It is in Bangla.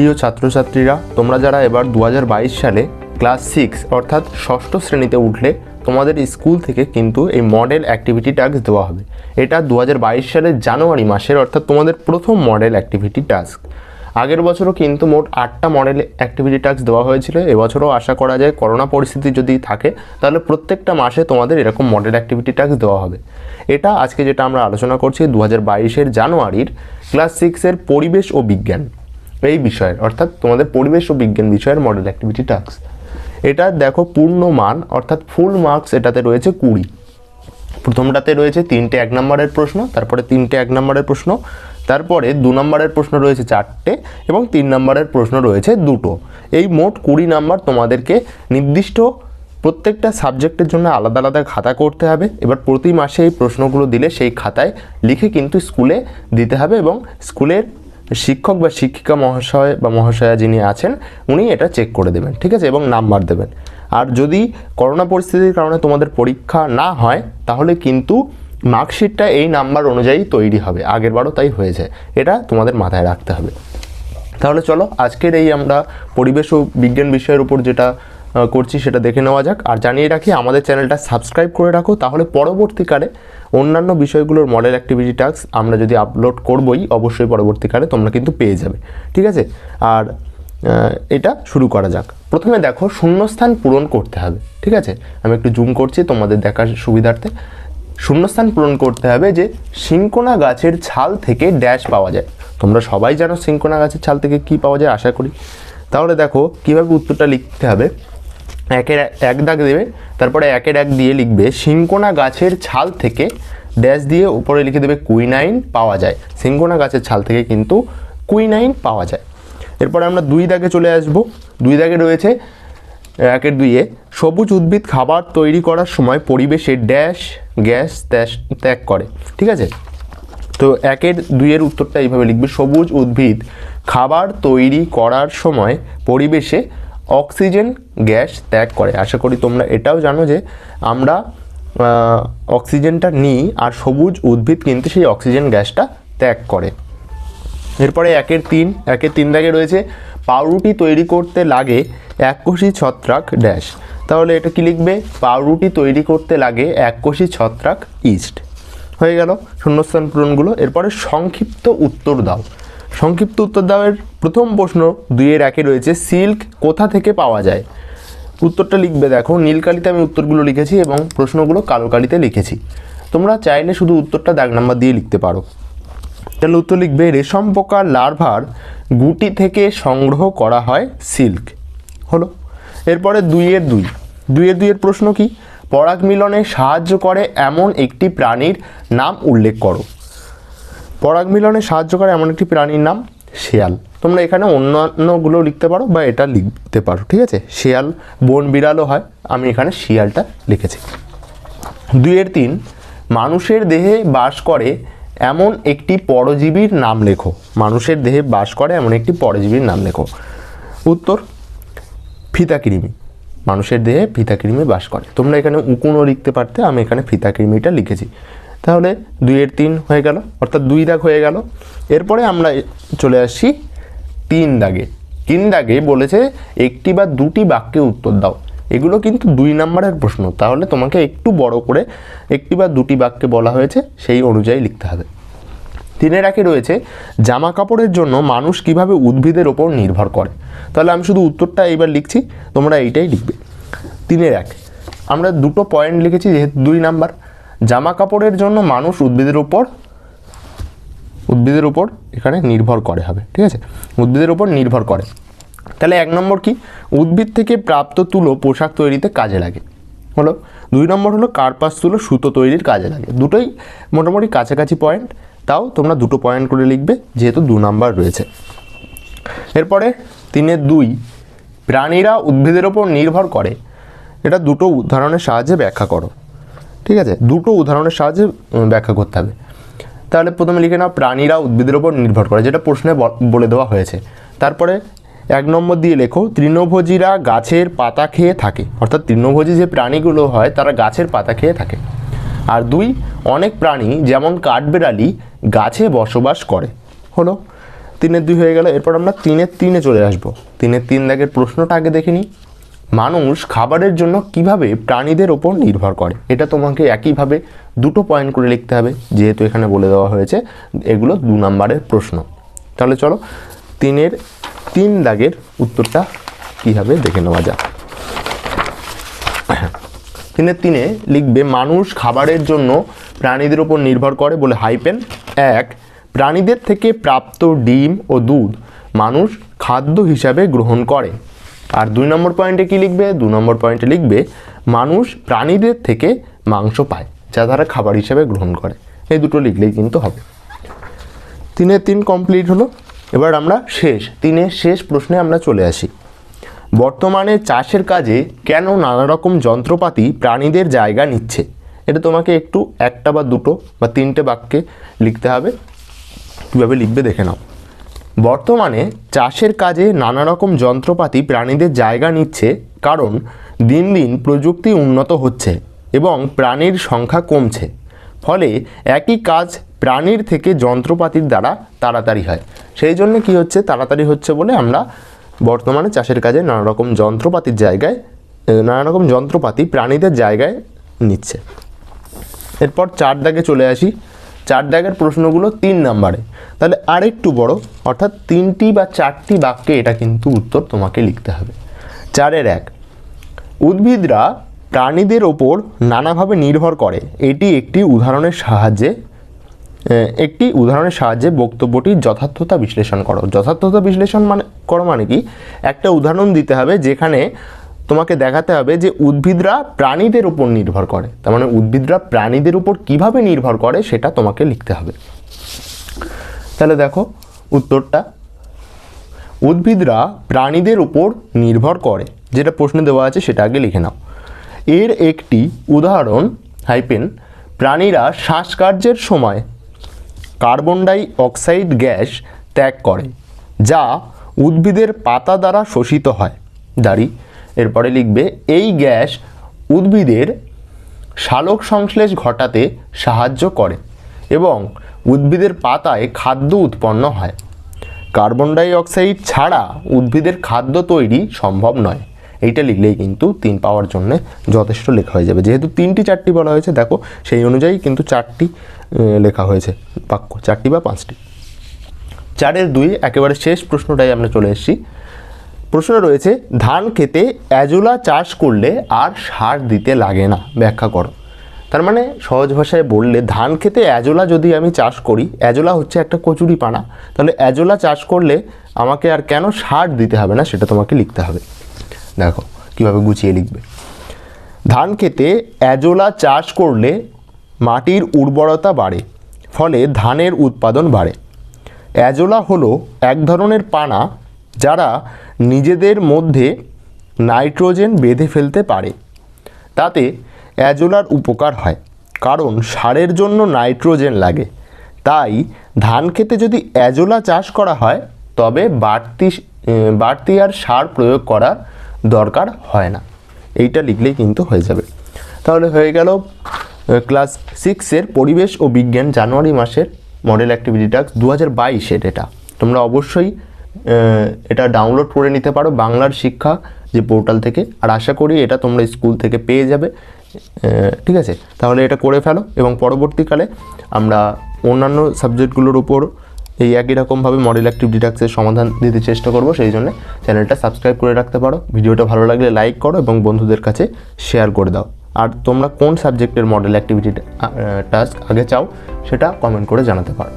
প্রিয় ছাত্রছাত্রীরা, তোমরা যারা এবার দু হাজার বাইশ সালে ক্লাস সিক্স অর্থাৎ ষষ্ঠ শ্রেণীতে উঠলে, তোমাদের স্কুল থেকে কিন্তু এই মডেল অ্যাক্টিভিটি টাস্ক দেওয়া হবে। এটা দু হাজার বাইশ সালের জানুয়ারি মাসের, অর্থাৎ তোমাদের প্রথম মডেল অ্যাক্টিভিটি টাস্ক। আগের বছরও কিন্তু মোট আটটা মডেল অ্যাক্টিভিটি টাস্ক দেওয়া হয়েছিল। এবছরও আশা করা যায় করোনা পরিস্থিতি যদি থাকে, তাহলে প্রত্যেকটা মাসে তোমাদের এরকম মডেল অ্যাক্টিভিটি টাস্ক দেওয়া হবে। এটা আজকে যেটা আমরা আলোচনা করছি দু হাজার জানুয়ারির ক্লাস সিক্সের পরিবেশ ও বিজ্ঞান। এই বিষয়ের, অর্থাৎ তোমাদের পরিবেশ ও বিজ্ঞান বিষয়ের মডেল অ্যাক্টিভিটি টাস্ক এটা দেখো পূর্ণ মান, অর্থাৎ ফুল মার্কস এটাতে রয়েছে কুড়ি। প্রথমটাতে রয়েছে তিনটে এক নম্বরের প্রশ্ন, তারপরে তিনটে এক নম্বরের প্রশ্ন, তারপরে দু নম্বরের প্রশ্ন রয়েছে চারটে, এবং তিন নম্বরের প্রশ্ন রয়েছে দুটো। এই মোট কুড়ি নাম্বার তোমাদেরকে নির্দিষ্ট প্রত্যেকটা সাবজেক্টের জন্য আলাদা আলাদা খাতা করতে হবে। এবার প্রতি মাসে এই প্রশ্নগুলো দিলে সেই খাতায় লিখে কিন্তু স্কুলে দিতে হবে এবং স্কুলের শিক্ষক বা শিক্ষিকা মহাশয় বা মহাশয়া যিনি আছেন, উনি এটা চেক করে দেবেন, ঠিক আছে? এবং নাম্বার দেবেন। আর যদি করোনা পরিস্থিতির কারণে তোমাদের পরীক্ষা না হয়, তাহলে কিন্তু মার্কশিটটা এই নাম্বার অনুযায়ী তৈরি হবে। আগেরবারও তাই হয়েছে। এটা তোমাদের মাথায় রাখতে হবে। তাহলে চলো, আজকের এই আমরা পরিবেশ ও বিজ্ঞান বিষয়ের উপর যেটা করছি সেটা দেখে নেওয়া যাক। আর জানিয়ে রাখি, আমাদের চ্যানেলটা সাবস্ক্রাইব করে রাখো, তাহলে পরবর্তীকালে অন্যান্য বিষয়গুলোর মডেল অ্যাক্টিভিটি টাস্ক আমরা যদি আপলোড করবই, অবশ্যই পরবর্তীকালে তোমরা কিন্তু পেয়ে যাবে। ঠিক আছে? আর এটা শুরু করা যাক। প্রথমে দেখো, শূন্যস্থান পূরণ করতে হবে। ঠিক আছে? আমি একটু জুম করছি তোমাদের দেখার সুবিধার্থে। শূন্যস্থান পূরণ করতে হবে যে সিঙ্কোনা গাছের ছাল থেকে ড্যাশ পাওয়া যায়। তোমরা সবাই জানো সিঙ্কোনা গাছের ছাল থেকে কি পাওয়া যায়, আশা করি। তাহলে দেখো, কীভাবে উত্তরটা লিখতে হবে? একের এক দাগ দেবে, তারপরে একের এক দিয়ে লিখবে সিঙ্কোনা গাছের ছাল থেকে ড্যাশ দিয়ে উপরে লিখে দেবে কুইনাইন পাওয়া যায়। সিঙ্কোনা গাছের ছাল থেকে কিন্তু কুইনাইন পাওয়া যায়। এরপরে আমরা দুই দাগে চলে আসব। দুই দাগে রয়েছে একের দুইয়ে সবুজ উদ্ভিদ খাবার তৈরি করার সময় পরিবেশে ড্যাশ গ্যাস ত্যাগ করে। ঠিক আছে? তো একের দুইয়ের উত্তরটা এইভাবে লিখবে, সবুজ উদ্ভিদ খাবার তৈরি করার সময় পরিবেশে অক্সিজেন গ্যাস ত্যাগ করে। আশা করি তোমরা এটাও জানো যে আমরা অক্সিজেনটা নিই আর সবুজ উদ্ভিদ কিন্তু সেই অক্সিজেন গ্যাসটা ত্যাগ করে। এরপরে একের তিন একের তিন দাগে রয়েছে, পাউরুটি তৈরি করতে লাগে এককোষী ছত্রাক ড্যাশ। তাহলে এটা কি লিখবে? পাউরুটি তৈরি করতে লাগে এককোষী ছত্রাক ইস্ট। হয়ে গেল শূন্যস্থান পূরণগুলো। এরপরে সংক্ষিপ্ত উত্তর দাও। সংক্ষিপ্ত উত্তর দাওয়ের প্রথম প্রশ্ন দুইয়ের একে রয়েছে, সিল্ক কোথা থেকে পাওয়া যায়? উত্তরটা লিখবে দেখো, নীলকালিতে আমি উত্তরগুলো লিখেছি এবং প্রশ্নগুলো কালো কালিতে লিখেছি। তোমরা চাইলে শুধু উত্তরটা দাগ নাম্বার দিয়ে লিখতে পারো। তাহলে উত্তর লিখবে, রেশম পোকার লার্ভার গুটি থেকে সংগ্রহ করা হয় সিল্ক। হলো। এরপরে দুইয়ের দুই। দুইয়ের দুইয়ের প্রশ্ন কি? পরাগ মিলনে সাহায্য করে এমন একটি প্রাণীর নাম উল্লেখ করো। পরাগ মিলনে সাহায্য করে এমন একটি প্রাণীর নাম শেয়াল। তোমরা এখানে অন্যান্যগুলো লিখতে পারো বা এটা লিখতে পারো, ঠিক আছে? শেয়াল, বন বিড়ালও হয়। আমি এখানে শিয়ালটা লিখেছি। দুইয়ের তিন, মানুষের দেহে বাস করে এমন একটি পরজীবীর নাম লেখো। মানুষের দেহে বাস করে এমন একটি পরজীবীর নাম লেখো। উত্তর, ফিতাকৃমি। মানুষের দেহে ফিতাকৃমি বাস করে। তোমরা এখানে উকুনও লিখতে পারতে, আমি এখানে ফিতাকৃমিটা লিখেছি। তাহলে দুইয়ের তিন হয়ে গেল, অর্থাৎ দুই দাগ হয়ে গেল। এরপরে আমরা চলে আসছি তিন দাগে। তিন দাগে বলেছে, একটি বা দুটি বাক্যে উত্তর দাও। এগুলো কিন্তু দুই নম্বরের প্রশ্ন। তাহলে তোমাকে একটু বড় করে একটি বা দুটি বাক্যে বলা হয়েছে, সেই অনুযায়ী লিখতে হবে। তিনের একে রয়েছে, জামা কাপড়ের জন্য মানুষ কীভাবে উদ্ভিদের ওপর নির্ভর করে? তাহলে আমি শুধু উত্তরটা এইবার লিখছি, তোমরা এইটাই লিখবে। তিনের এক। আমরা দুটো পয়েন্ট লিখেছি, যেহেতু দুই নাম্বার। জামা কাপড়ের জন্য মানুষ উদ্ভিদের উপর উদ্ভিদের উপর এখানে নির্ভর করে হবে, ঠিক আছে? উদ্ভিদের উপর নির্ভর করে। তাহলে এক নম্বর কি? উদ্ভিদ থেকে প্রাপ্ত তুলো পোশাক তৈরিতে কাজে লাগে। হলো? দুই নম্বর হলো কার্পাস তুলো সুতো তৈরির কাজে লাগে। দুটোই মোটামুটি কাছাকাছি পয়েন্ট তাও তোমরা দুটো পয়েন্ট করে লিখবে, যেহেতু দু নাম্বার রয়েছে। এরপরে তিনের দুই, প্রাণীরা উদ্ভিদের ওপর নির্ভর করে। এটা দুটো উদাহরণের সাহায্যে ব্যাখ্যা করো। ঠিক আছে? দুটো উদাহরণের সাহায্যে ব্যাখ্যা করতে হবে। তাহলে প্রথমে লিখে নাও, প্রাণীরা উদ্ভিদের ওপর নির্ভর করে, যেটা প্রশ্নে বলে দেওয়া হয়েছে। তারপরে এক নম্বর দিয়ে লেখো, তৃণভোজীরা গাছের পাতা খেয়ে থাকে। অর্থাৎ তৃণভোজী যে প্রাণীগুলো হয়, তারা গাছের পাতা খেয়ে থাকে। আর দুই, অনেক প্রাণী, যেমন কাঠবেড়ালি, গাছে বসবাস করে। হলো? তিনের দুই হয়ে গেল, এরপর আমরা তিনের তিনে চলে আসব। তিনের তিন দাগের প্রশ্নটা আগে দেখে নিই। মানুষ খাবারের জন্য কীভাবে প্রাণীদের ওপর নির্ভর করে? এটা তোমাকে একইভাবে দুটো পয়েন্ট করে লিখতে হবে, যেহেতু এখানে বলে দেওয়া হয়েছে, এগুলো দু নম্বরের প্রশ্ন। তাহলে চলো, তিনের, তিন দাগের উত্তরটা কী হবে দেখে নেওয়া যাক? তিনের তিনে লিখবে, মানুষ খাবারের জন্য প্রাণীদের উপর নির্ভর করে বলে হাইপেন এক, প্রাণীদের থেকে প্রাপ্ত ডিম ও দুধ মানুষ খাদ্য হিসাবে গ্রহণ করে। আর দুই নম্বর পয়েন্টে কি লিখবে? দু নম্বর পয়েন্টে লিখবে, মানুষ প্রাণীদের থেকে মাংস পায়, যা তারা খাবার হিসেবে গ্রহণ করে। এই দুটো লিখলেই কিন্তু হবে। তিনের তিন কমপ্লিট হলো। এবার আমরা শেষ, তিনের শেষ প্রশ্নে আমরা চলে আসি। বর্তমানে চাষের কাজে কেন নানা রকম যন্ত্রপাতি প্রাণীদের জায়গা নিচ্ছে? এটা তোমাকে একটু একটা বা দুটো বা তিনটে বাক্যে লিখতে হবে। কীভাবে লিখবে দেখে নাও। বর্তমানে চাষের কাজে নানা রকম যন্ত্রপাতি প্রাণীদের জায়গা নিচ্ছে, কারণ দিন দিন প্রযুক্তি উন্নত হচ্ছে এবং প্রাণীর সংখ্যা কমছে। ফলে একই কাজ প্রাণীর থেকে যন্ত্রপাতির দ্বারা তাড়াতাড়ি হয়। সেই জন্য কি হচ্ছে? তাড়াতাড়ি হচ্ছে বলে আমরা বর্তমানে চাষের কাজে নানা রকম যন্ত্রপাতির জায়গায় নানা রকম যন্ত্রপাতি প্রাণীদের জায়গায় নিচ্ছে। এরপর চার দাগে চলে আসি। চার দাগের প্রশ্নগুলো তিন নাম্বারে। তাহলে আরেকটু বড়, অর্থাৎ তিনটি বা চারটি বাক্যে এটা কিন্তু উত্তর তোমাকে লিখতে হবে। চারের এক, উদ্ভিদরা প্রাণীদের ওপর নানাভাবে নির্ভর করে। এটি একটি উদাহরণের সাহায্যে একটি উদাহরণের সাহায্যে বক্তব্যটির যথার্থতা বিশ্লেষণ করো। যথার্থতা বিশ্লেষণ মানে করো মানে কি? একটা উদাহরণ দিতে হবে যেখানে তোমাকে দেখাতে হবে যে উদ্ভিদরা প্রাণীদের উপর নির্ভর করে। তার মানে উদ্ভিদরা প্রাণীদের উপর কীভাবে নির্ভর করে সেটা তোমাকে লিখতে হবে। তাহলে দেখো উত্তরটা। উদ্ভিদরা প্রাণীদের উপর নির্ভর করে, যেটা প্রশ্নে দেওয়া আছে সেটা আগে লিখে নাও। এর একটি উদাহরণ, হাইপেন, প্রাণীরা শ্বাসকার্যের সময় কার্বন ডাই অক্সাইড গ্যাস ত্যাগ করে, যা উদ্ভিদের পাতা দ্বারা শোষিত হয়। দাঁড়ি। এরপরে লিখবে, এই গ্যাস উদ্ভিদের সালোক সংশ্লেষ ঘটাতে সাহায্য করে এবং উদ্ভিদের পাতায় খাদ্য উৎপন্ন হয়। কার্বন ডাই অক্সাইড ছাড়া উদ্ভিদের খাদ্য তৈরি সম্ভব নয়। এইটা লিখলেই কিন্তু তিন পাওয়ার জন্য যথেষ্ট লেখা হয়ে যাবে। যেহেতু তিনটি চারটি বলা হয়েছে, দেখো, সেই অনুযায়ী কিন্তু চারটি লেখা হয়েছে, বাক্য, চারটি বা পাঁচটি। চারের দুই, একেবারে শেষ প্রশ্নটাই আমরা চলে এসেছি। প্রশ্ন রয়েছে, ধান খেতে অ্যাজোলা চাষ করলে আর সার দিতে লাগে না, ব্যাখ্যা করো। তার মানে সহজ ভাষায় বললে, ধান খেতে অ্যাজোলা যদি আমি চাষ করি, অ্যাজোলা হচ্ছে একটা কচুরি পানা, তাহলে অ্যাজোলা চাষ করলে আমাকে আর কেন সার দিতে হবে না সেটা তোমাকে লিখতে হবে। দেখো, কীভাবে গুছিয়ে লিখবে। ধান খেতে অ্যাজোলা চাষ করলে মাটির উর্বরতা বাড়ে, ফলে ধানের উৎপাদন বাড়ে। অ্যাজোলা হলো এক ধরনের পানা যারা নিজেদের মধ্যে নাইট্রোজেন বেঁধে ফেলতে পারে। তাতে অ্যাজোলার উপকার হয়, কারণ সারের জন্য নাইট্রোজেন লাগে। তাই ধান খেতে যদি অ্যাজোলা চাষ করা হয়, তবে বাড়তি বাড়তি আর সার প্রয়োগ করার দরকার হয় না। এইটা লিখলেই কিন্তু হয়ে যাবে। তাহলে হয়ে গেল ক্লাস সিক্সের পরিবেশ ও বিজ্ঞান জানুয়ারি মাসের মডেল অ্যাক্টিভিটি টাস্ক দু হাজার বাইশের এটা। তোমরা অবশ্যই এটা ডাউনলোড করে নিতে পারো বাংলার শিক্ষা যে পোর্টাল থেকে। আর আশা করি এটা তোমরা স্কুল থেকে পেয়ে যাবে। ঠিক আছে? তাহলে এটা করে ফেলো এবং পরবর্তীকালে আমরা অন্যান্য সাবজেক্টগুলোর উপর এই একই রকমভাবে মডেল অ্যাক্টিভিটি টাস্কের সমাধান দিতে চেষ্টা করব। সেই জন্য চ্যানেলটা সাবস্ক্রাইব করে রাখতে পারো। ভিডিওটা ভালো লাগলে লাইক করো এবং বন্ধুদের কাছে শেয়ার করে দাও। আর তোমরা কোন সাবজেক্টের মডেল অ্যাক্টিভিটি টাস্ক আগে চাও সেটা কমেন্ট করে জানাতে পারো।